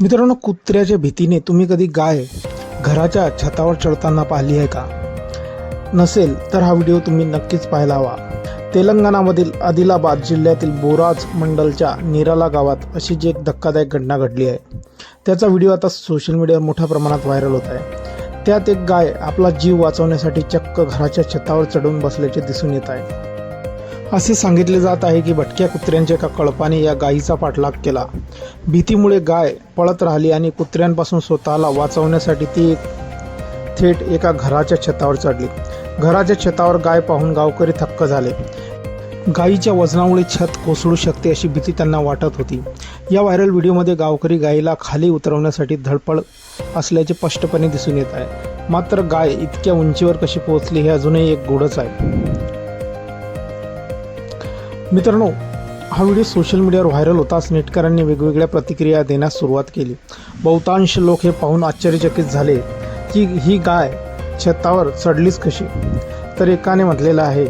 मित्रांनो कुत्र्याच्या भीतीने तुम्ही कधी गाय घराच्या छतावर चढताना पाहिली आहे का? नसेल तर हा व्हिडिओ तुम्ही नक्कीच पाहायला हवा. तेलंगणामधील आदिलाबाद जिल्ह्यातील बोराज मंडलच्या निराला गावात अशी जी एक धक्कादायक घटना घडली आहे. त्याचा व्हिडिओ आता सोशल मीडियावर मोठ्या प्रमाणात व्हायरल होत आहे. त्यात एक गाय आपला जीव वाचवण्यासाठी चक्क घराच्या छतावर चढून बसल्याचे दिसून येत आहे. असे सांगितले जात आहे की भटक्या कुत्र्यांच्या एका कळपाने या गायीचा पाठलाग केला. भीतीमुळे गाय पळत राहिली आणि कुत्र्यांपासून स्वतःला वाचवण्यासाठी ती एक थेट एका घराच्या छतावर चढली. घराच्या छतावर गाय पाहून गावकरी थक्क झाले. गायीच्या वजनामुळे छत कोसळू शकते अशी भीती त्यांना वाटत होती. या व्हायरल व्हिडिओमध्ये गावकरी गायीला खाली उतरवण्यासाठी धडपड असल्याचे स्पष्टपणे दिसून येत आहे. मात्र गाय इतक्या उंचीवर कशी पोहोचली हे अजूनही एक गोडच आहे. मित्रांनो हा व्हिडिओ सोशल मीडियावर व्हायरल होताच नेटकरांनी वेगवेगळ्या प्रतिक्रिया देण्यास सुरुवात केली. बहुतांश लोक हे पाहून आश्चर्यचकित झाले की ही गाय छतावर चढलीच कशी? तर एकाने म्हटलेलं आहे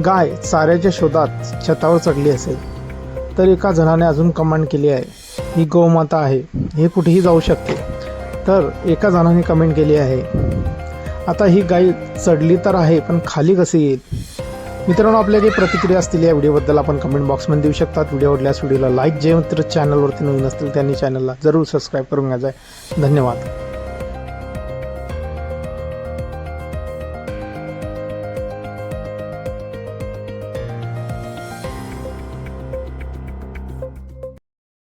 गाय चाऱ्याच्या शोधात छतावर चढली असेल. तर एका जणाने अजून कमेंट केली आहे ही गोमाता आहे हे कुठेही जाऊ शकते. तर एका जणाने कमेंट केली आहे आता ही गाय चढली तर आहे पण खाली कशी येईल? मित्रांनो आपल्या काही प्रतिक्रिया असतील या व्हिडिओबद्दल आपण कमेंट बॉक्समध्ये देऊ शकतात. व्हिडिओ आवडल्यास व्हिडिओला लाईक जे मित्र चॅनलवरती नवीन असतील त्यांनी चॅनलला जरूर सबस्क्राईब करून घ्यायचं आहे धन्यवाद.